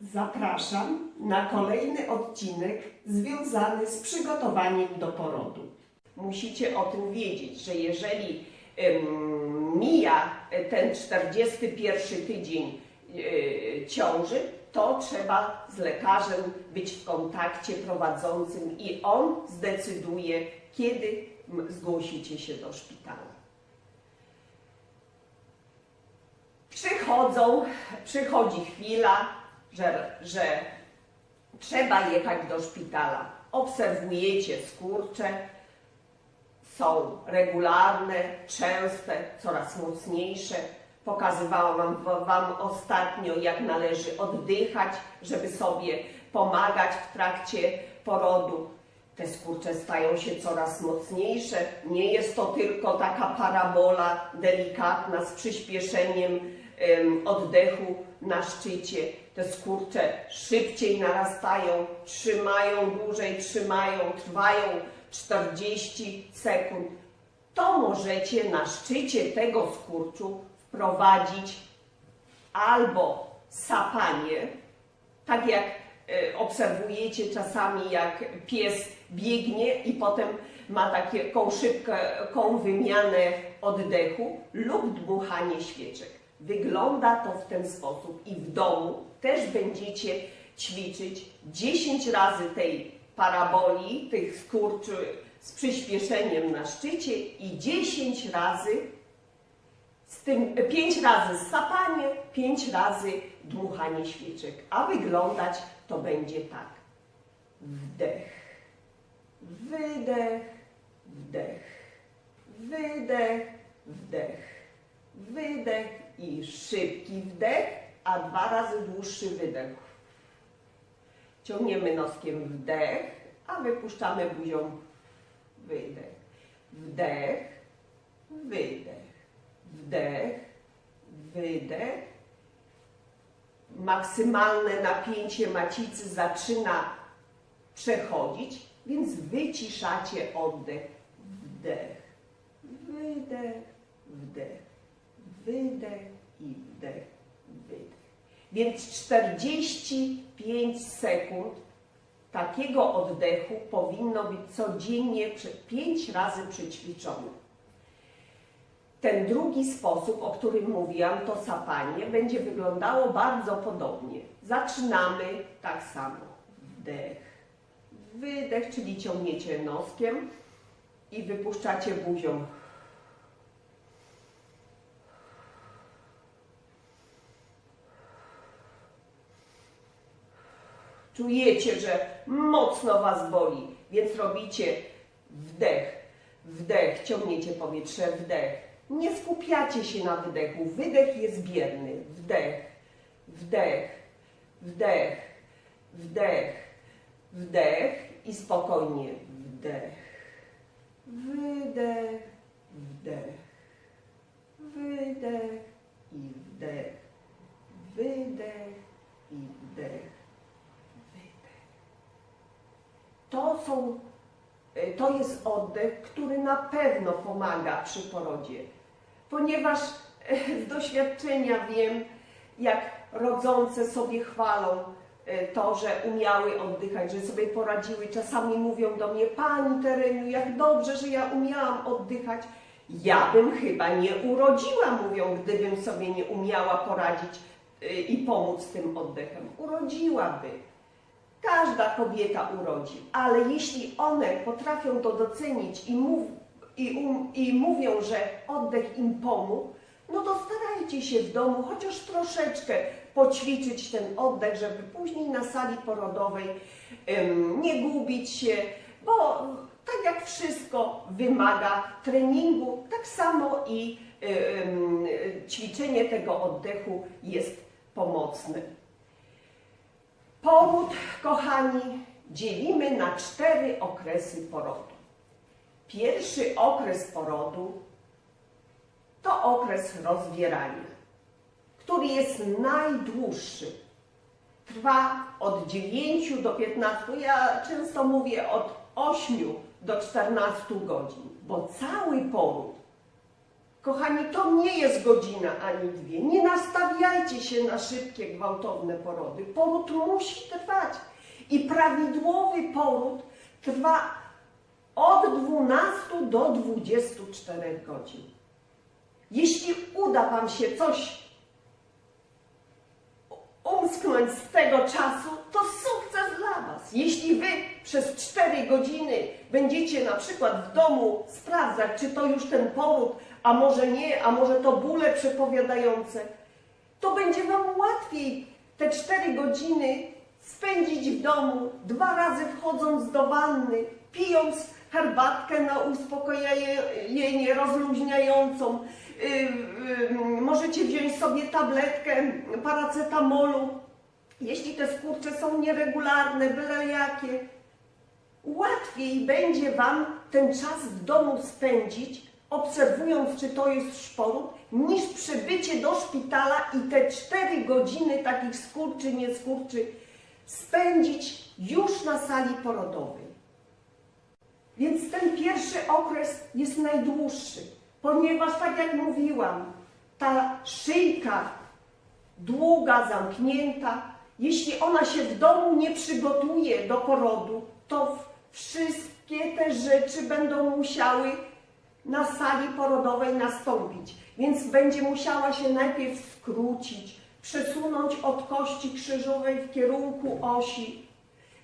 Zapraszam na kolejny odcinek związany z przygotowaniem do porodu. Musicie o tym wiedzieć, że jeżeli em, mija ten 41 tydzień e, ciąży, to trzeba z lekarzem być w kontakcie prowadzącym i on zdecyduje, kiedy zgłosicie się do szpitala. Przychodzą, przychodzi chwila, że, że trzeba jechać do szpitala. Obserwujecie skurcze, są regularne, częste, coraz mocniejsze. Pokazywałam wam, wam ostatnio, jak należy oddychać, żeby sobie pomagać w trakcie porodu. Te skurcze stają się coraz mocniejsze. Nie jest to tylko taka parabola delikatna z przyspieszeniem em, oddechu na szczycie. Te skurcze szybciej narastają, trzymają dłużej, trzymają, trwają 40 sekund. To możecie na szczycie tego skurczu wprowadzić albo sapanie, tak jak e, obserwujecie czasami, jak pies biegnie i potem ma taką szybką wymianę oddechu, lub dmuchanie świeczek. Wygląda to w ten sposób i w domu też będziecie ćwiczyć 10 razy tej paraboli, tych skurczy z przyspieszeniem na szczycie i 10 razy z tym 5 razy sapanie, 5 razy dmuchanie świeczek. A wyglądać to będzie tak. Wdech, wydech, wdech, wydech, wdech, wydech i szybki wdech, a dwa razy dłuższy wydech. Ciągniemy noskiem wdech, a wypuszczamy buzią wydech. Wdech, wydech, wdech, wydech. Maksymalne napięcie macicy zaczyna przechodzić, więc wyciszacie oddech. Wdech, wydech, wdech, wydech i wdech. Więc 45 sekund takiego oddechu powinno być codziennie 5 razy przećwiczone. Ten drugi sposób, o którym mówiłam, to sapanie, będzie wyglądało bardzo podobnie. Zaczynamy tak samo. Wdech, wydech, czyli ciągniecie noskiem i wypuszczacie buzią. Czujecie, że mocno Was boli, więc robicie wdech, wdech, ciągniecie powietrze, wdech. Nie skupiacie się na wydechu. Wydech jest bierny. Wdech, wdech, wdech, wdech, wdech i spokojnie wdech, wydech, wdech, wydech i wdech, wydech i wdech. To są, y, to jest oddech, który na pewno pomaga przy porodzie, ponieważ y, z doświadczenia wiem, jak rodzące sobie chwalą y, to, że umiały oddychać, że sobie poradziły. Czasami mówią do mnie, Pani Tereniu, jak dobrze, że ja umiałam oddychać. Ja bym chyba nie urodziła, mówią, gdybym sobie nie umiała poradzić i pomóc tym oddechem. Urodziłaby. Każda kobieta urodzi, ale jeśli one potrafią to docenić i, mów, i, um, i mówią, że oddech im pomógł, no to starajcie się w domu chociaż troszeczkę poćwiczyć ten oddech, żeby później na sali porodowej em, nie gubić się, bo tak jak wszystko wymaga treningu, tak samo i em, ćwiczenie tego oddechu jest pomocne. Poród, kochani, dzielimy na cztery okresy porodu. Pierwszy okres porodu to okres rozwierania, który jest najdłuższy. Trwa od 9 do 15, ja często mówię od 8 do 14 godzin, bo cały poród Kochani, to nie jest godzina ani dwie. Nie nastawiajcie się na szybkie, gwałtowne porody. Poród musi trwać. I prawidłowy poród trwa od 12 do 24 godzin. Jeśli uda Wam się coś umsknąć z tego czasu, to sukces dla Was. Jeśli Wy przez 4 godziny będziecie na przykład w domu sprawdzać, czy to już ten poród, a może nie, a może to bóle przepowiadające, to będzie Wam łatwiej te 4 godziny spędzić w domu, dwa razy wchodząc do wanny, pijąc herbatkę na uspokojenie rozluźniającą. Yy, yy, możecie wziąć sobie tabletkę paracetamolu, jeśli te skurcze są nieregularne, byle jakie. Łatwiej będzie Wam ten czas w domu spędzić, obserwując, czy to jest szporód, niż przybycie do szpitala i te 4 godziny takich skurczy, nie skurczy spędzić już na sali porodowej. Więc ten pierwszy okres jest najdłuższy, ponieważ tak jak mówiłam, ta szyjka długa, zamknięta, jeśli ona się w domu nie przygotuje do porodu, to wszystkie te rzeczy będą musiały na sali porodowej nastąpić. Więc będzie musiała się najpierw skrócić, przesunąć od kości krzyżowej w kierunku osi,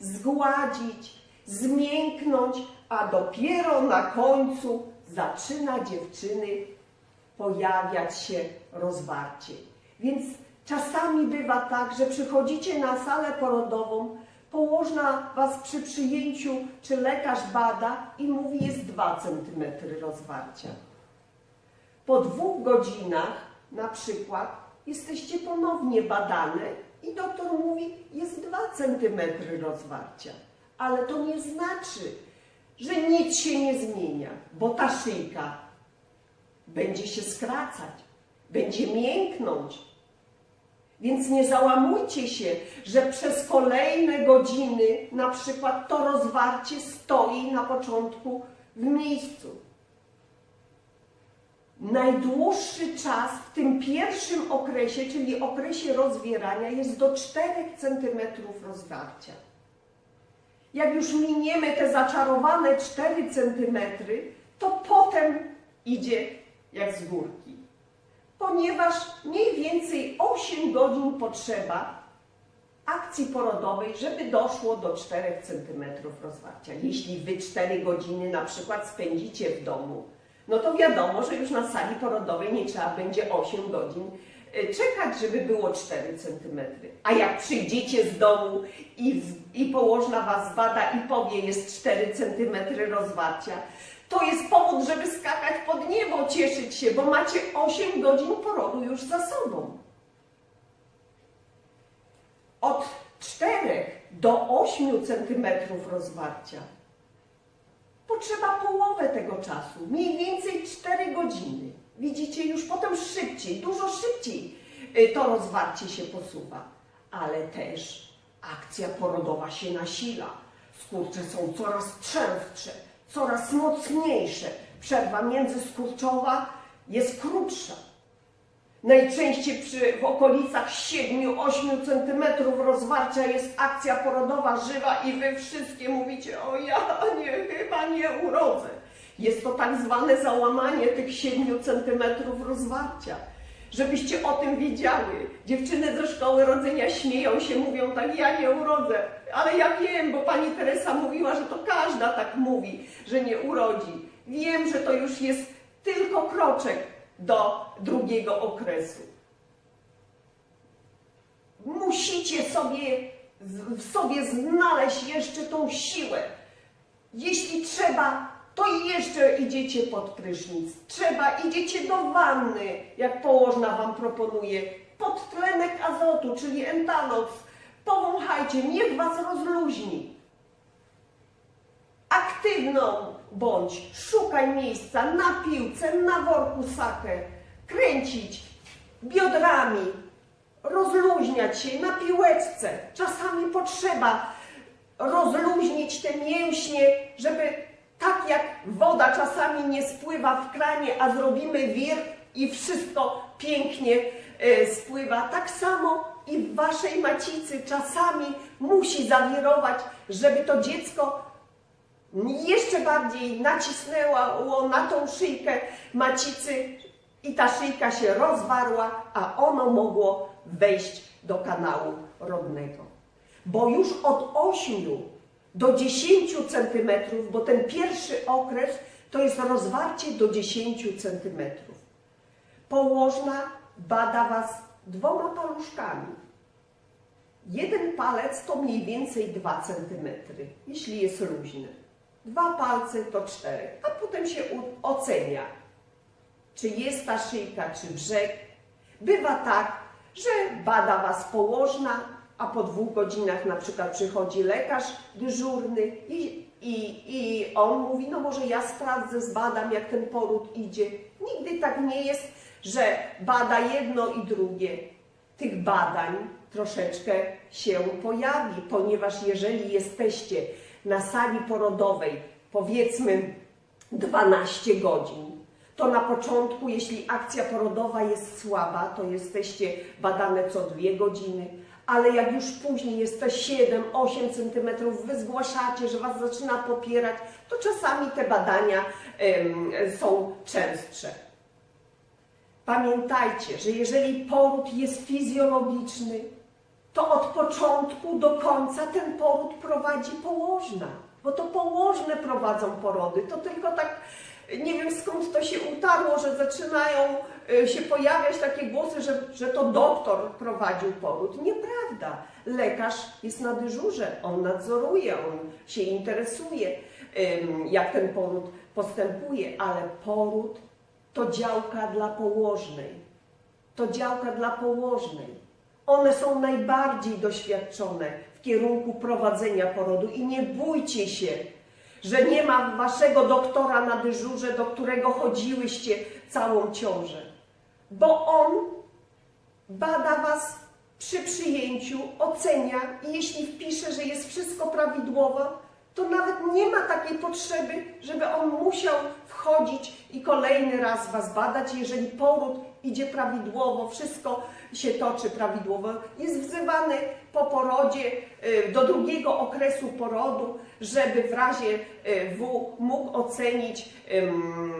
zgładzić, zmięknąć, a dopiero na końcu zaczyna dziewczyny pojawiać się rozwarcie. Więc czasami bywa tak, że przychodzicie na salę porodową, położna Was przy przyjęciu, czy lekarz bada i mówi jest 2 cm rozwarcia. Po dwóch godzinach na przykład jesteście ponownie badane i doktor mówi jest 2 cm rozwarcia. Ale to nie znaczy, że nic się nie zmienia, bo ta szyjka będzie się skracać, będzie mięknąć. Więc nie załamujcie się, że przez kolejne godziny na przykład to rozwarcie stoi na początku w miejscu. Najdłuższy czas w tym pierwszym okresie, czyli okresie rozwierania, jest do 4 cm rozwarcia. Jak już miniemy te zaczarowane 4 cm, to potem idzie jak z górki. Ponieważ mniej więcej 8 godzin potrzeba akcji porodowej, żeby doszło do 4 cm rozwarcia. Jeśli wy 4 godziny na przykład spędzicie w domu, no to wiadomo, że już na sali porodowej nie trzeba będzie 8 godzin y, czekać, żeby było 4 cm. A jak przyjdziecie z domu i, i położna was zbada i powie jest 4 cm rozwarcia, to jest powód, żeby skakać pod niebo, cieszyć się, bo macie 8 godzin porodu już za sobą. Od 4 do 8 cm rozwarcia potrzeba połowę tego czasu, mniej więcej 4 godziny. Widzicie, już potem szybciej, dużo szybciej y, to rozwarcie się posuwa. Ale też akcja porodowa się nasila. Skurcze są coraz częstsze, coraz mocniejsze. Przerwa międzyskurczowa jest krótsza. Najczęściej przy, w okolicach 7-8 cm rozwarcia jest akcja porodowa żywa i wy wszystkie mówicie, o ja nie, chyba nie urodzę. Jest to tak zwane załamanie tych 7 cm rozwarcia. Żebyście o tym wiedziały. Dziewczyny ze szkoły rodzenia śmieją się, mówią tak, ja nie urodzę. Ale ja wiem, bo pani Teresa mówiła, że to każda tak mówi, że nie urodzi. Wiem, że to już jest tylko kroczek do drugiego okresu. Musicie sobie w sobie znaleźć jeszcze tą siłę. Jeśli trzeba, to jeszcze idziecie pod prysznic. Trzeba, idziecie do wanny, jak położna wam proponuje. Podtlenek azotu, czyli entanox. Powąchajcie, niech was rozluźni. Aktywną bądź, szukaj miejsca na piłce, na worku sakę, kręcić biodrami, rozluźniać się na piłeczce. Czasami potrzeba rozluźnić te mięśnie, żeby Tak jak woda czasami nie spływa w kranie, a zrobimy wir i wszystko pięknie e, spływa, tak samo i w waszej macicy czasami musi zawirować, żeby to dziecko jeszcze bardziej nacisnęło na tą szyjkę macicy i ta szyjka się rozwarła, a ono mogło wejść do kanału rodnego. Bo już od 8 do 10 centymetrów, bo ten pierwszy okres to jest rozwarcie do 10 centymetrów. Położna bada Was dwoma paluszkami. Jeden palec to mniej więcej 2 cm, jeśli jest luźny. Dwa palce to 4, a potem się ocenia, czy jest ta szyjka, czy brzeg. Bywa tak, że bada Was położna, a po dwóch godzinach na przykład przychodzi lekarz dyżurny i, i, i on mówi, no może ja sprawdzę, zbadam jak ten poród idzie. Nigdy tak nie jest, że bada jedno i drugie. Tych badań troszeczkę się pojawi, ponieważ jeżeli jesteście na sali porodowej, powiedzmy 12 godzin, to na początku, jeśli akcja porodowa jest słaba, to jesteście badane co dwie godziny, ale jak już później jest to 7-8 centymetrów, wy zgłaszacie, że was zaczyna popierać, to czasami te badania em, są częstsze. Pamiętajcie, że jeżeli poród jest fizjologiczny, to od początku do końca ten poród prowadzi położna, bo to położne prowadzą porody. To tylko tak, nie wiem skąd to się utarło, że zaczynają y, się pojawiać takie głosy, że, że to doktor prowadził poród. Nieprawda. Lekarz jest na dyżurze, on nadzoruje, on się interesuje, jak ten poród postępuje, ale poród to działka dla położnej. To działka dla położnej. One są najbardziej doświadczone w kierunku prowadzenia porodu i nie bójcie się, że nie ma waszego doktora na dyżurze, do którego chodziłyście całą ciążę, bo on bada was przy przyjęciu, ocenia i jeśli wpisze, że jest wszystko prawidłowo, to nawet nie ma takiej potrzeby, żeby on musiał wchodzić i kolejny raz was badać, jeżeli poród idzie prawidłowo, wszystko się toczy prawidłowo. Jest wzywany po porodzie y, do drugiego okresu porodu, żeby w razie y, W mógł ocenić ym,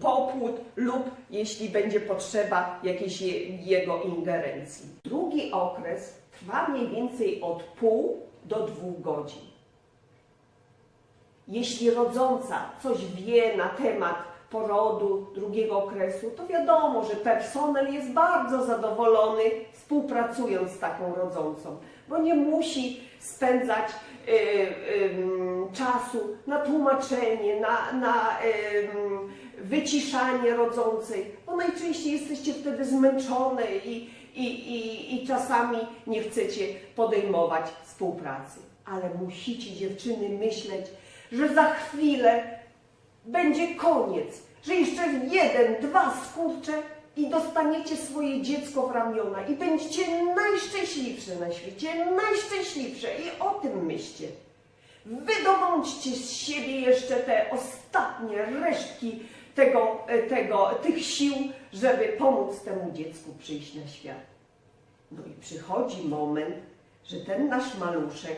popłód lub jeśli będzie potrzeba jakiejś je, jego ingerencji. Drugi okres trwa mniej więcej od pół do dwóch godzin. Jeśli rodząca coś wie na temat porodu drugiego okresu, to wiadomo, że personel jest bardzo zadowolony współpracując z taką rodzącą, bo nie musi spędzać y, y, czasu na tłumaczenie, na, na y, wyciszanie rodzącej, bo najczęściej jesteście wtedy zmęczone i, i, i, i czasami nie chcecie podejmować współpracy. Ale musicie dziewczyny myśleć, że za chwilę będzie koniec, że jeszcze jeden, dwa skurcze i dostaniecie swoje dziecko w ramiona i będziecie najszczęśliwsze na świecie, najszczęśliwsze i o tym myślcie. Wydobądźcie z siebie jeszcze te ostatnie resztki tego, tego, tych sił, żeby pomóc temu dziecku przyjść na świat. No i przychodzi moment, że ten nasz maluszek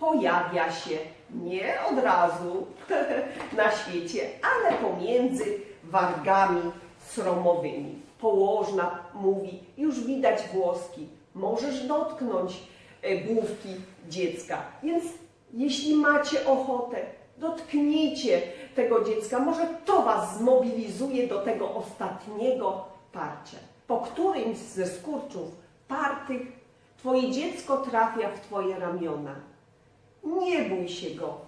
pojawia się nie od razu na świecie, ale pomiędzy wargami sromowymi. Położna mówi, już widać włoski, możesz dotknąć e, główki dziecka. Więc jeśli macie ochotę, dotknijcie tego dziecka. Może to Was zmobilizuje do tego ostatniego parcia. Po którymś ze skurczów partych Twoje dziecko trafia w Twoje ramiona. Nie bój się go.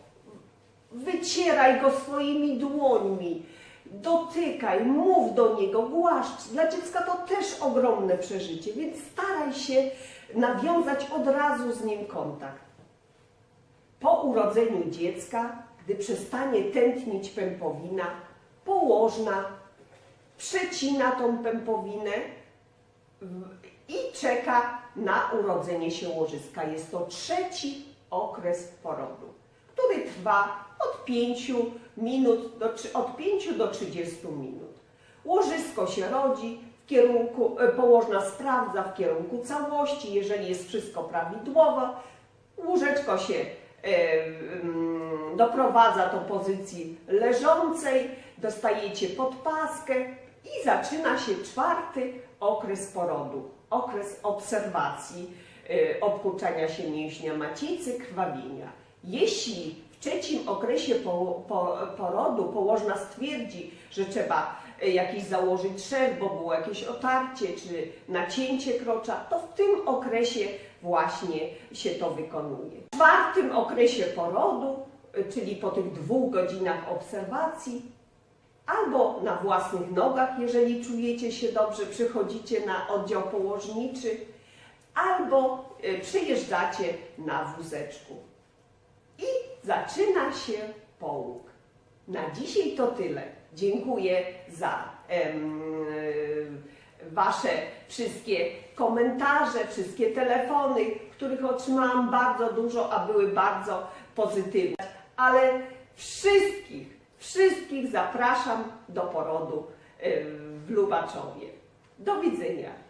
Wycieraj go swoimi dłońmi. Dotykaj, mów do niego, głaszcz. Dla dziecka to też ogromne przeżycie, więc staraj się nawiązać od razu z nim kontakt. Po urodzeniu dziecka, gdy przestanie tętnić pępowina, położna przecina tą pępowinę i czeka na urodzenie się łożyska. Jest to trzeci okres porodu. który trwa od 5 minut do, od 5 do 30 minut. Łożysko się rodzi w kierunku, e, położna sprawdza w kierunku całości, jeżeli jest wszystko prawidłowo. Łóżeczko się e, mm, doprowadza do pozycji leżącej, dostajecie podpaskę i zaczyna się czwarty okres porodu, okres obserwacji obkurczania się mięśnia macicy, krwawienia. Jeśli w trzecim okresie po, po, porodu położna stwierdzi, że trzeba e, jakiś założyć szef, bo było jakieś otarcie czy nacięcie krocza, to w tym okresie właśnie się to wykonuje. W czwartym okresie porodu, e, czyli po tych dwóch godzinach obserwacji, albo na własnych nogach, jeżeli czujecie się dobrze, przychodzicie na oddział położniczy, albo e, przyjeżdżacie na wózeczku. I zaczyna się połóg. Na dzisiaj to tyle. Dziękuję za em, e, Wasze wszystkie komentarze, wszystkie telefony, których otrzymałam bardzo dużo, a były bardzo pozytywne. Ale wszystkich, wszystkich zapraszam do porodu em, w Lubaczowie. Do widzenia.